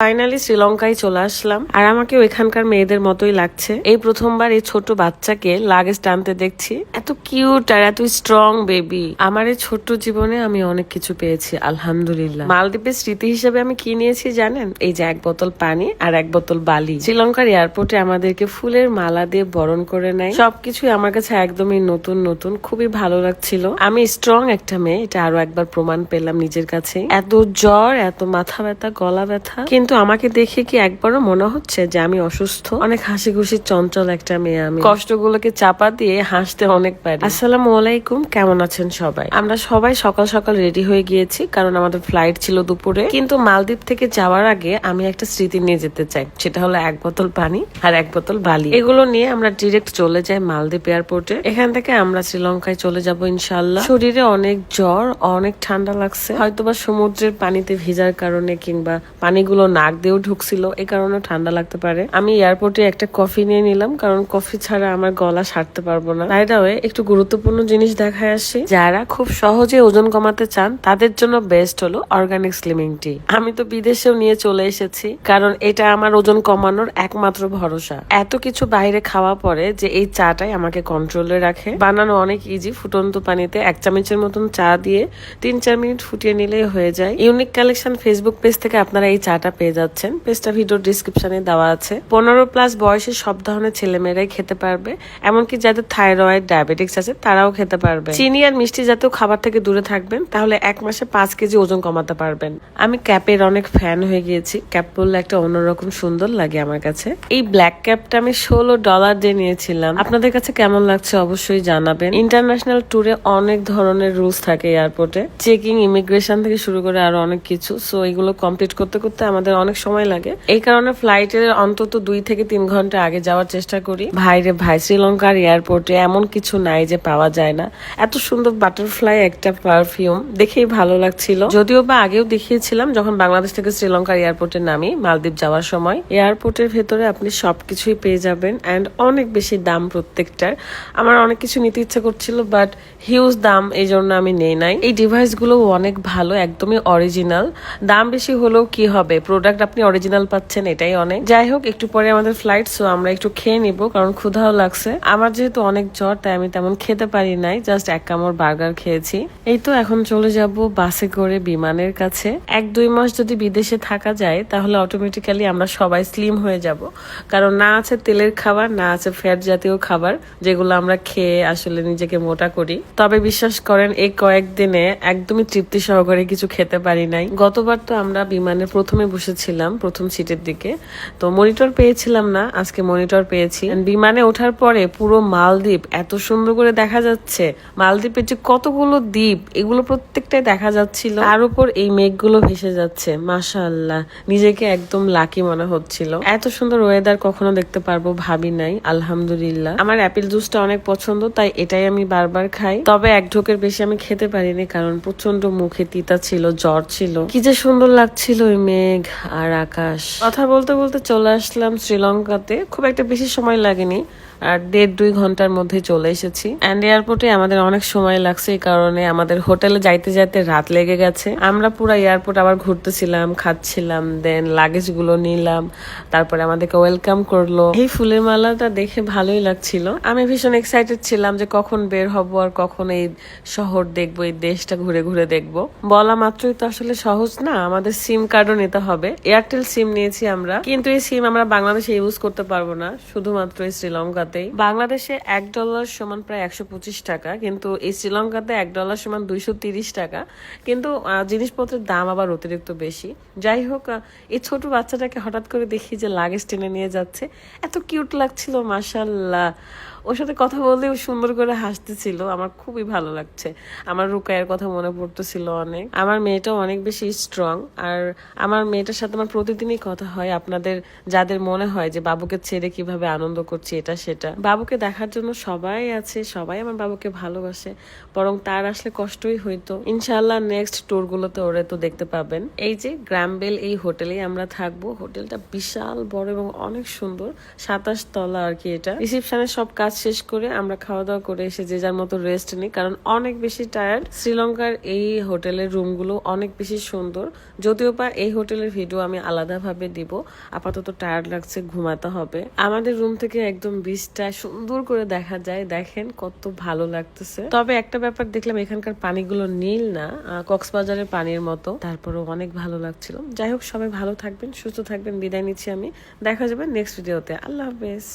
Finally শ্রীলঙ্কায় চলে আসলাম। আর আমাকে ওইখানকার মেয়েদের মতোই লাগছে। এই প্রথমবার এই ছোট বাচ্চাকে লাগেজ টানতে দেখছি। এত কিউট আর এত স্ট্রং বেবি আমার এই ছোট্ট জীবনে আমি অনেক কিছু পেয়েছি, আলহামদুলিল্লাহ। মালদ্বীপের স্মৃতি হিসেবে আমি কি নিয়েছি জানেন? এই যে এক বোতল পানি আর এক বোতল বালি। শ্রীলঙ্কার এয়ারপোর্টে আমাদেরকে ফুলের মালা দিয়ে বরণ করে নেয়। সবকিছুই আমার কাছে একদমই নতুন নতুন, খুবই ভালো লাগছিল। আমি স্ট্রং একটা মেয়ে, এটা আরও একবার প্রমাণ পেলাম নিজের কাছে এত জ্বর, এত মাথা ব্যথা, গলা ব্যথা। কিন্তু আমাকে দেখে কি একবারও মনে হচ্ছে যে আমি অসুস্থ? অনেক হাসি খুশি চঞ্চল একটা মেয়ে আমি। কষ্টগুলোকে চাপা দিয়ে হাসতে অনেক পারি। আসসালামু আলাইকুম কেমন আছেন সবাই? আমরা সবাই সকাল সকাল রেডি হয়ে গিয়েছি কারণ আমাদের ফ্লাইট ছিল দুপুরে। কিন্তু মালদ্বীপ থেকে যাওয়ার আগে আমি একটা স্মৃতি নিয়ে যেতে চাই। সেটা হলো এক বোতল পানি আর এক বোতল বালি। এগুলো নিয়ে আমরা ডিরেক্ট চলে যাই মালদ্বীপ এয়ারপোর্টে এখান থেকে আমরা শ্রীলঙ্কায় চলে যাব ইনশাল্লাহ শরীরে অনেক জ্বর অনেক ঠান্ডা লাগছে। হয়তোবা সমুদ্রের পানিতে ভিজার কারণে কিংবা পানিগুলো নাক দিয়েও ঢুকছিল, এ কারণে ঠান্ডা লাগতে পারে। আমি এয়ারপোর্টে একটা কফি নিয়ে নিলাম, কারণ কফি ছাড়া আমার গলা সারতে পারব না। তাই দাওয়ে একটু গুরুত্বপূর্ণ জিনিস দেখায় আসি। যারা খুব সহজে ওজন কমাতে চান, তাদের জন্য বেস্ট হলো অর্গানিক স্লিমিং টি আমি তো বিদেশেও নিয়ে চলে এসেছি, কারণ এটা আমার ওজন কমানোর একমাত্র ভরসা। এত কিছু বাইরে খাওয়া পরে যে এই চাটাই আমাকে কন্ট্রোলে রাখে। বানানো অনেক ইজি ফুটন্ত পানিতে এক চামচের মতন চা দিয়ে তিন চার মিনিট ফুটিয়ে নিলেই হয়ে যায়। ইউনিক কালেকশন ফেসবুক পেজ থেকে আপনারা এই চাটা পেয়ে যাচ্ছেন। পেজটা ভিডিওর ডিসক্রিপশনে দেওয়া আছে। পনেরো প্লাস বয়সে সব ধরনের ছেলেমেয়েরাই খেতে পারবে, এমনকি যাদের থাইরয়েড ডায়াবেটিক্স আছে, তারাও খেতে পারবে। চিনি আর মিষ্টি জাতীয় খাবার থেকে দূরে থাকবেন, তাহলে এক মাসে পাঁচ কেজি ওজন কমাতে পারবেন। আমি ক্যাপের অনেক ফ্যান হয়ে গিয়েছি। ক্যাপ পরলে একটা অন্যরকম সুন্দর লাগে আমার কাছে। এই ব্ল্যাক ক্যাপটা আমি ষোলো ডলার দিয়ে নিয়েছিলাম। আপনাদের কাছে কেমন লাগছে অবশ্যই জানাবেন। ইন্টারন্যাশনাল ট্যুরে অনেক ধরনের রুলস থাকে এয়ারপোর্টে চেকিং ইমিগ্রেশন থেকে শুরু করে আরও অনেক কিছু। সো এগুলো কমপ্লিট করতে করতে আমাদের অনেক সময় লাগে। এই কারণে ফ্লাইটের অন্তত দুই থেকে তিন ঘণ্টা আগে যাওয়ার চেষ্টা করি। ভাইরে ভাই, শ্রীলঙ্কার এয়ারপোর্টে এমন কিছু নাই যে পাওয়া যায় না। এত সুন্দর বাটারফ্লাই একটা পারফিউম দেখেই ভালো লাগছিল। যদিও বা আগেও দেখিয়েছিলাম, যখন বাংলাদেশ থেকে শ্রীলঙ্কার এয়ারপোর্টে নামি, মালদ্বীপ যাওয়ার সময়। এয়ারপোর্টের ভেতরে আপনি সবকিছুই পেয়ে যাবেন অ্যান্ড অনেক বেশি দাম প্রত্যেকটার। আমার অনেক কিছু নিতে ইচ্ছা করছিল বাট হিউজ দাম এই জন্য আমি নেই নাই। এই ডিভাইসগুলো অনেক ভালো, একদমই অরিজিনাল দাম বেশি হলেও কি হবে? প্রোডাক্ট আপনি অরিজিনাল পাচ্ছেন, এটাই অনেক। যাই হোক একটু পরে আমাদের ফ্লাইট সো আমরা একটু খেয়ে নিব, কারণ ক্ষুধাও লাগছে। আমার যেহেতু অনেক জ্বর, তাই আমি তেমন খেতে পারি নাই জাস্ট এক কামড় বার্গার খেয়েছি। এই তো এখন চলে যাব বাসে করে বিমানের কাছে। এক দুই মাস যদি বিদেশে থাকা যায়, তাহলে অটোমেটিক্যালি আমরা সবাই স্লিম হয়ে যাব। কারণ না আছে তেলের খাবার, না আছে ফ্যাট জাতীয় খাবার, যেগুলো আমরা খেয়ে আসলে নিজেকে মোটা করি। তবে বিশ্বাস করেন, এই কয়েকদিনে একদমই তৃপ্তি সহকারে কিছু খেতে পারি নাই। গতবার তো আমরা বিমানে প্রথমে বসেছিলাম প্রথম সিটের দিকে। তো মনিটর পেয়েছিলাম না, আজকে মনিটর পেয়েছি। বিমানে ওঠার পরে পুরো মালদ্বীপ এত সুন্দর করে দেখা যাচ্ছে। মালদ্বীপের যে কতগুলো দ্বীপ, এগুলো প্রত্যেকটাই দেখা যাচ্ছিল। তার উপর এই মেঘগুলো ভেসে যাচ্ছে, মাশাআল্লাহ। নিজেকে একদম লাকি মনে হচ্ছিল। এত সুন্দর ওয়েদার কখনো দেখতে পারব ভাবি নাই, আলহামদুলিল্লাহ। আমার অ্যাপেল জুসটা অনেক পছন্দ, তাই এটাই আমি বারবার খাই। তবে এক ঢোকের বেশি আমি খেতে পারিনি, কারণ প্রচণ্ড মুখে তিতা ছিল, জ্বর ছিল। কি যে সুন্দর লাগছিল ওই মেঘ। আর আকাশ। কথা বলতে বলতে চলে আসলাম শ্রীলঙ্কাতে। খুব একটা বেশি সময় লাগেনি। আর দেড় দুই ঘণ্টার মধ্যে চলে এসেছি। অ্যান্ড এয়ারপোর্টে আমাদের অনেক সময় লাগছে এই কারণে আমাদের হোটেলে যাইতে যাইতে রাত লেগে গেছে। আমরা পুরো এয়ারপোর্ট আবার ঘুরতেছিলাম, খাচ্ছিলাম দেন লাগেজগুলো নিলাম, তারপরে আমাদেরকে ওয়েলকাম করল। এই ফুলের মালাটা দেখে ভালোই লাগছিল। আমি ভীষণ এক্সাইটেড ছিলাম যে কখন বের হব আর কখন এই শহর দেখব, এই দেশটা ঘুরে ঘুরে দেখব। বলা মাত্রই তো আসলে সহজ না, আমাদের সিম কার্ডও নিতে হবে। এয়ারটেল সিম নিয়েছি আমরা, কিন্তু এই সিম আমরা বাংলাদেশে ইউজ করতে পারব না, শুধুমাত্র এই শ্রীলঙ্কাতেই বাংলাদেশে এক ডলার সমান প্রায় একশো পঁচিশ টাকা, কিন্তু এই শ্রীলঙ্কাতে এক ডলার সমান দুইশো তিরিশ টাকা। কিন্তু জিনিসপত্রের দাম আবার অতিরিক্ত বেশি। যাই হোক এই ছোট বাচ্চাটাকে হঠাৎ করে দেখি যে লাগেজ টেনে নিয়ে যাচ্ছে। এত কিউট লাগছিল মাসাল্লাহ ওর সাথে কথা বললেও সুন্দর করে হাসতেছিল। আমার খুবই ভালো লাগছে। আমার রুকায়ের কথা মনে পড়তেছিল অনেক। আমার মেয়েটাও অনেক বেশি স্ট্রং আর আমার মেয়েটার সাথে আমার প্রতিদিনই কথা হয়। আপনাদের যাদের মনে হয় যে বাবুকে ছেড়ে কীভাবে আনন্দ করছি, এটা সেটা। বাবুকে দেখার জন্য সবাই আছে, সবাই আমার বাবুকে ভালোবাসে। বরং তার আসলে কষ্টই হইতো। ইনশাআল্লাহ নেক্সট ট্যুর গুলোতে ওরে তো দেখতে পাবেন। এই যে গ্রামবেল, এই হোটেলেই আমরা থাকব। হোটেলটা বিশাল, বড় এবং অনেক সুন্দর। সাতাশ তলা আর কি এটা। রিসেপশনের সব কাজ কাজ শেষ করে আমরা খাওয়া দাওয়া করে এসে যে যার মতো রেস্ট নিই, কারণ অনেক বেশি টায়ার্ড শ্রীলঙ্কার এই হোটেলের রুমগুলো অনেক বেশি সুন্দর। যদিও বা এই হোটেলের ভিডিও আমি আলাদাভাবে দিব। আপাতত টায়ার্ড লাগছে, ঘুমাতে হবে। আমাদের রুম থেকে একদম বিচটা সুন্দর করে দেখা যায়। দেখেন কত ভালো লাগতেছে। তবে একটা ব্যাপার দেখলাম, এখানকার পানিগুলো নীল না কক্সবাজারের পানির মতো। তারপরেও অনেক ভালো লাগছিল। যাই হোক, সবাই ভালো থাকবেন, সুস্থ থাকবেন। বিদায় নিচ্ছি আমি। দেখা যাবে নেক্সট ভিডিওতে আল্লাহ হাফেজ।